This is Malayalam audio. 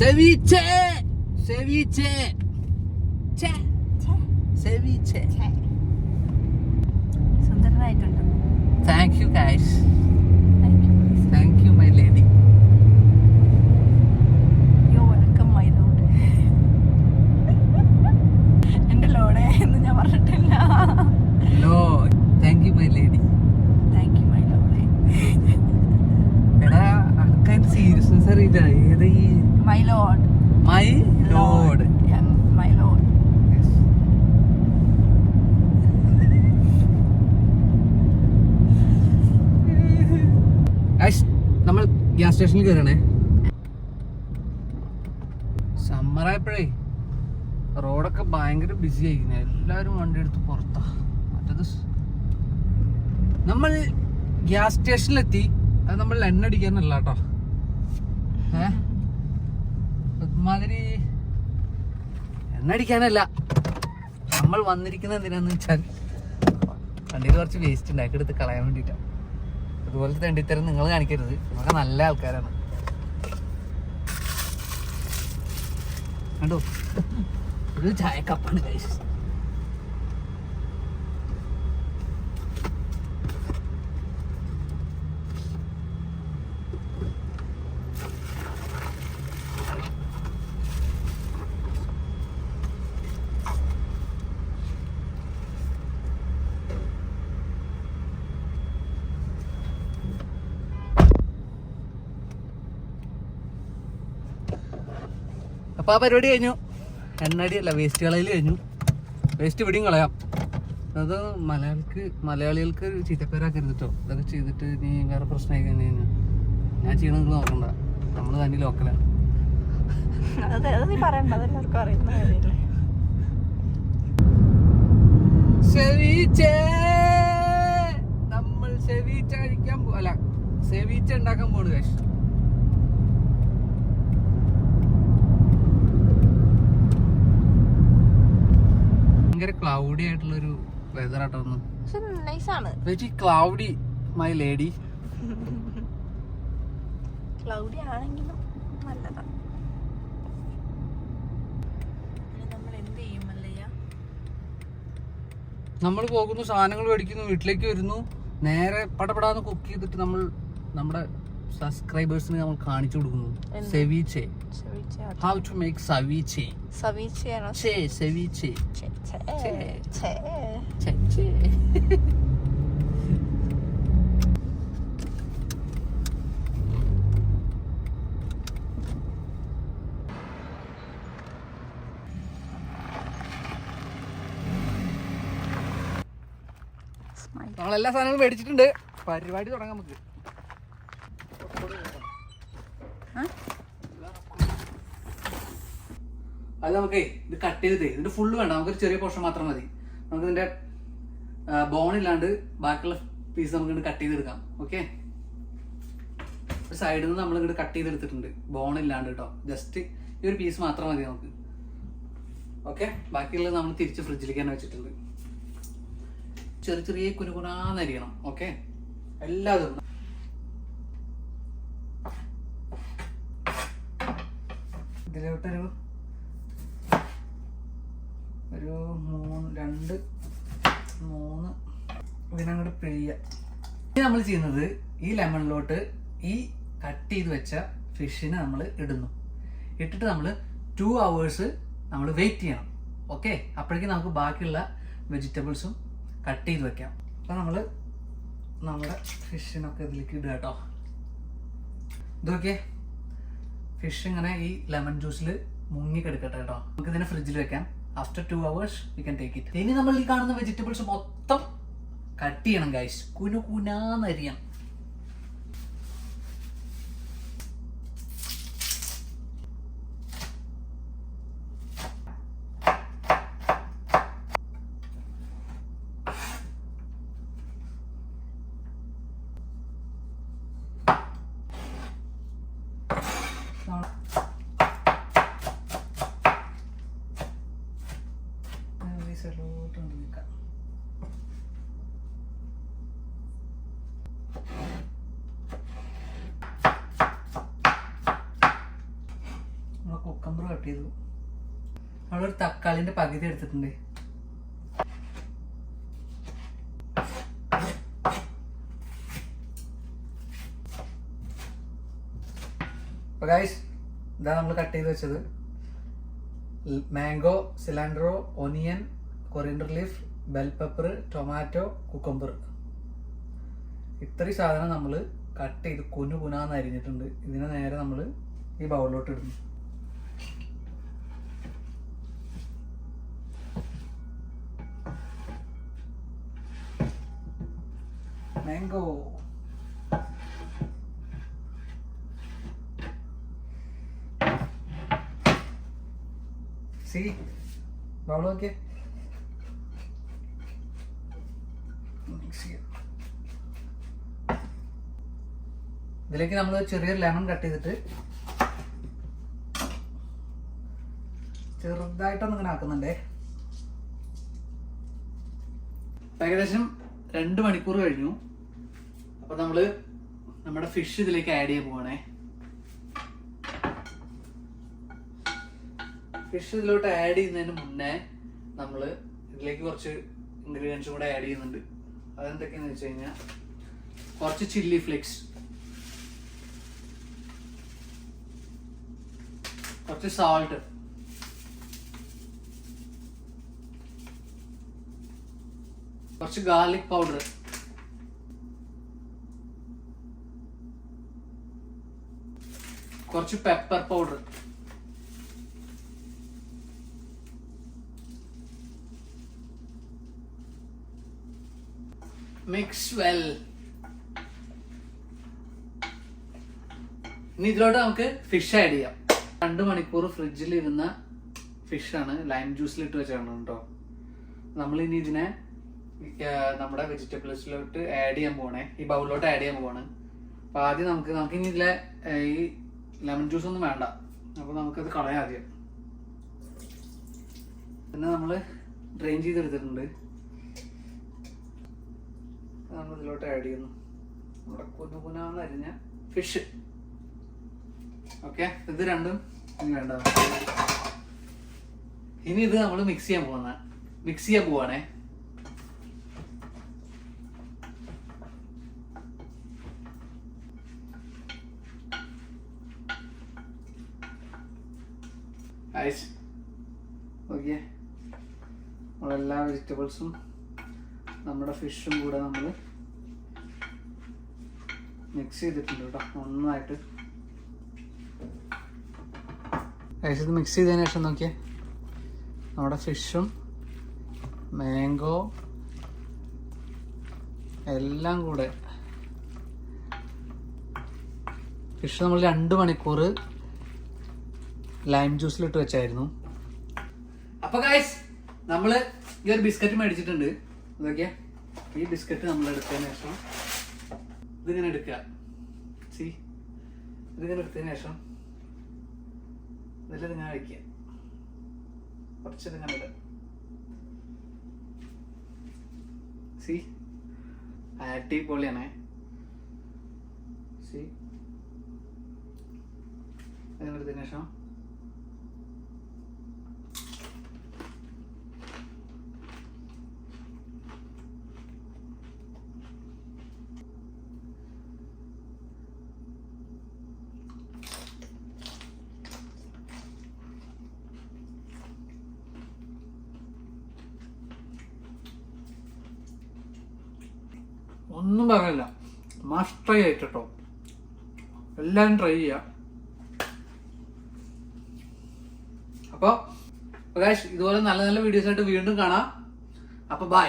സെവിച്ചേ സെവിച്ചേ ഛേ, ceviche സുന്ദരനായിട്ടുണ്ട്. Thank you guys Thank you. Thank you my lady You're welcome, my lord. എന്റെ ലോഡേ എന്ന് ഞാൻ പറഞ്ഞിട്ടില്ല hello thank you my lady thank you my ലോഡേ എടാ അനക്കതിന്റെ സീരിയസ്നെസ് അറിയില്ല ഏതാ ഈ my lord my lord my lord guys നമ്മൾ ഗ്യാസ് സ്റ്റേഷനിൽ കയറണേ സമ്മറായപ്പോഴേ റോഡൊക്കെ ഭയങ്കര ബിസി ആയിരിക്കുന്നു. എല്ലാവരും വണ്ടി എടുത്ത് പുറത്താ. മറ്റത് നമ്മൾ ഗ്യാസ് സ്റ്റേഷനിലെത്തി അത് നമ്മൾ എണ്ണ അടിക്കാനല്ല കേട്ടോ. ഏമാതിരി എണ്ണ അടിക്കാനല്ല. നമ്മൾ വന്നിരിക്കുന്നത് എന്തിനാന്ന് വെച്ചാൽ വണ്ടിയിൽ കുറച്ച് വേസ്റ്റ് ഉണ്ടാക്കി എടുത്ത് കളയാൻ വേണ്ടിയിട്ടാണ് അതുപോലത്തെ തെണ്ടിത്തരം നിങ്ങൾ കാണിക്കരുത്. നമുക്ക് നല്ല ആൾക്കാരാണ്. കണ്ടോ? ഒരു ചായക്കപ്പാണ് കൈസ് അപ്പോൾ ആ പരിപാടി കഴിഞ്ഞു. എണ്ണടി അല്ല വേസ്റ്റ് കളയിൽ കഴിഞ്ഞു. വേസ്റ്റ് പിടിയും കളയാം. അത് മലയാളിക്ക് മലയാളികൾക്ക് ചീത്തപ്പേരാക്കരുത് കേട്ടോ ഇതൊക്കെ ചെയ്തിട്ട് നീ വേറെ പ്രശ്നമായി കഴിഞ്ഞു കഴിഞ്ഞാൽ ഞാൻ ചെയ്യണമെങ്കിൽ നോക്കണ്ട നമ്മൾ തന്നെ ലോക്കലാണ് നമ്മൾ സെവീച്ച കഴിക്കാൻ പോ അല്ല സെവീച്ച ഉണ്ടാക്കാൻ പോണു കാശ് ഭയങ്കര ക്ലൗഡി ആയിട്ടുള്ളൊരു വെതർ ആട്ടോ നൈസാണ് very cloudy my lady cloudy ആണെങ്കിലും ചെയ്യും നമ്മൾ പോകുന്നു സാധനങ്ങൾ മേടിക്കുന്നു വീട്ടിലേക്ക് വരുന്നു. നേരെ പടപടാന്ന് കുക്ക് ചെയ്തിട്ട് നമ്മൾ നമ്മുടെ സബ്സ്ക്രൈബേഴ്സിന് നമ്മൾ കാണിച്ചു കൊടുക്കുന്നു. Ceviche ceviche. How to make ceviche. Smile. നമ്മൾ എല്ലാ സാധനങ്ങളും മേടിച്ചിട്ടുണ്ട്. പരിപാടി തുടങ്ങാം നമുക്ക് ആ? അത് നമുക്ക് ഇത് കട്ട് ചെയ്തിട്ടേ ഇതിന്റെ ഫുള്ള് വേണ്ട. നമുക്കൊരു ചെറിയ പോർഷൻ മാത്രം മതി. നമുക്ക് ഇതിന്റെ ബോൺ ഇല്ലാണ്ട് ബാക്കിയുള്ള പീസ് നമുക്ക് കട്ട് ചെയ്തെടുക്കാം. ഓക്കെ സൈഡിൽ നിന്ന് നമ്മൾ ഇങ്ങോട്ട് കട്ട് ചെയ്തെടുത്തിട്ടുണ്ട്. ബോൺ ഇല്ലാണ്ട് കേട്ടോ ജസ്റ്റ് ഈ ഒരു പീസ് മാത്രം മതി നമുക്ക്. ഓക്കെ ബാക്കിയുള്ളത് നമ്മൾ തിരിച്ച് ഫ്രിഡ്ജിലേക്ക് തന്നെ വെച്ചിട്ടുണ്ട്. ചെറിയ ചെറിയ കുനുകുനാന്നരിയണം ഓക്കെ എല്ലാതും. ഇതിലോട്ടൊരു ഒരു മൂന്ന് രണ്ട് മൂന്ന് ഇതിനങ്ങോട്ട് പിഴിയ. ഇനി നമ്മൾ ചെയ്യുന്നത് ഈ ലെമണിലോട്ട് ഈ കട്ട് ചെയ്ത് വെച്ച ഫിഷിനെ നമ്മൾ ഇടുന്നു. ഇട്ടിട്ട് നമ്മൾ ടു അവേഴ്സ് നമ്മൾ വെയിറ്റ് ചെയ്യണം. ഓക്കെ? അപ്പോഴേക്കും നമുക്ക് ബാക്കിയുള്ള വെജിറ്റബിൾസും കട്ട് ചെയ്ത് വെക്കാം. അപ്പോൾ നമ്മൾ നമ്മുടെ ഫിഷിനൊക്കെ ഇതിലേക്ക് ഇടുക കേട്ടോ. ഇതൊക്കെ ഫിഷ് ഇങ്ങനെ ഈ ലെമൺ ജ്യൂസിൽ മുങ്ങി കിടക്കട്ടെ കേട്ടോ. നമുക്ക് ഇതിനെ ഫ്രിഡ്ജിൽ വെക്കാം. After two hours you can take it ഇനി നമ്മൾ ഈ കാണുന്ന വെജിറ്റബിൾസ് മൊത്തം കട്ട് ചെയ്യണം ഗൈസ് കുനു കുനാന്നരിയണം സൈഡിലോട്ട് കൊണ്ട് നിൽക്കാം നമ്മളെ കുക്കമ്പർ കട്ട് ചെയ്തു നമ്മളൊരു തക്കാളിന്റെ പകുതി എടുത്തിട്ടുണ്ട്. അപ്പൊ ഗൈസ് ഇതാ നമ്മൾ കട്ട് ചെയ്ത് വെച്ചത്. Mango cilantro onion coriander leaf bell pepper tomato cucumber ഇത്രയും സാധനം നമ്മൾ കട്ട് ചെയ്ത് കുനു കുനാന്ന് അരിഞ്ഞിട്ടുണ്ട്. ഇതിനെ നേരെ നമ്മൾ ഈ ബൗളിലോട്ട് ഇടുന്നു. മാംഗോ സി ബൗൾ നോക്കിയേ See it. ഇതിലേക്ക് നമ്മൾ ചെറിയൊരു ലെമൺ കട്ട് ചെയ്തിട്ട് ചെറുതായിട്ടൊന്നും ഇങ്ങനെ ആക്കുന്നുണ്ടേ. ഏകദേശം രണ്ട് മണിക്കൂർ കഴിഞ്ഞു. അപ്പൊ നമ്മൾ നമ്മുടെ ഫിഷ് ഇതിലേക്ക് ആഡ് ചെയ്യാൻ പോവാണേ. ഫിഷ് ഇതിലോട്ട് ആഡ് ചെയ്യുന്നതിന് മുന്നേ നമ്മൾ ഇതിലേക്ക് കുറച്ച് ഇൻഗ്രീഡിയൻസ് കൂടെ ആഡ് ചെയ്യുന്നുണ്ട്. അതെന്തൊക്കെയാന്ന് വെച്ച് കഴിഞ്ഞാൽ കുറച്ച് ചില്ലി ഫ്ലേക്സ് കുറച്ച് സാൾട്ട് കുറച്ച് ഗാർലിക് പൗഡർ കുറച്ച് പെപ്പർ പൗഡർ മിക്സ് വെൽ ഇനി ഇതിലോട്ട് നമുക്ക് ഫിഷ് ആഡ് ചെയ്യാം. രണ്ട് മണിക്കൂർ ഫ്രിഡ്ജിൽ ഇരുന്ന ഫിഷാണ് ലൈം ജ്യൂസിലിട്ട് വെച്ചാണ് കേട്ടോ നമ്മൾ ഇനി ഇതിനെ നമ്മുടെ വെജിറ്റബിൾസിലോട്ട് ആഡ് ചെയ്യാൻ പോകണേ ഈ ബൗളിലോട്ട് ആഡ് ചെയ്യാൻ പോവാണ്. അപ്പൊ ആദ്യം നമുക്ക് നമുക്ക് ഇനി ഇതിലെ ഈ ലെമൺ ജ്യൂസ് ഒന്നും വേണ്ട. അപ്പൊ നമുക്കത് കളയാം ആദ്യം. പിന്നെ നമ്മൾ ഡ്രെയിൻ ചെയ്തെടുത്തിട്ടുണ്ട്. നമ്മൾ ഇതിലോട്ട് ആഡ് ചെയ്യുന്നു. നമ്മുടെ അരിഞ്ഞ ഫിഷ് ഓക്കെ ഇത് രണ്ടും ഇനി വേണ്ട. ഇനി ഇത് നമ്മൾ മിക്സ് ചെയ്യാൻ പോകുന്ന മിക്സ് ചെയ്യാൻ പോവാണേ ഐസ് ഓക്കെ നമ്മളെല്ലാ വെജിറ്റബിൾസും നമ്മുടെ ഫിഷും കൂടെ നമ്മൾ മിക്സ് ചെയ്തിട്ടുണ്ട് കേട്ടോ. നന്നായിട്ട്. ഐസ് ഇത് മിക്സ് ചെയ്തതിന് ശേഷം നോക്കിയേ. നമ്മുടെ ഫിഷും മാംഗോ എല്ലാം കൂടെ. ഫിഷ് നമ്മൾ രണ്ട് മണിക്കൂർ ലൈം ജ്യൂസിലിട്ട് വെച്ചായിരുന്നു. അപ്പൊ ഗൈസ് നമ്മൾ ഈ ഒരു ബിസ്ക്കറ്റ് മേടിച്ചിട്ടുണ്ട്. ഇതൊക്കെയാ ഈ ബിസ്ക്കറ്റ് നമ്മൾ എടുത്തതിന് ശേഷം ഇതിങ്ങനെ എടുക്കുക. സി ഇതിങ്ങനെ എടുത്തതിന് ശേഷം ഇതിൽ ഇങ്ങനെ വയ്ക്കുക കുറച്ച് ഇതിങ്ങനെ ഇടുക. സി അടിപൊളിയാണേ. സി അങ്ങനെ എടുത്തതിന് ശേഷം ഒന്നും പറയില്ല മസ്റ്റ് ട്രൈ ആയിട്ട് കേട്ടോ എല്ലാവരും ട്രൈ ചെയ്യുക അപ്പോൾ ഇതുപോലെ നല്ല നല്ല വീഡിയോസ് ആയിട്ട് വീണ്ടും കാണാം. അപ്പോൾ ബൈ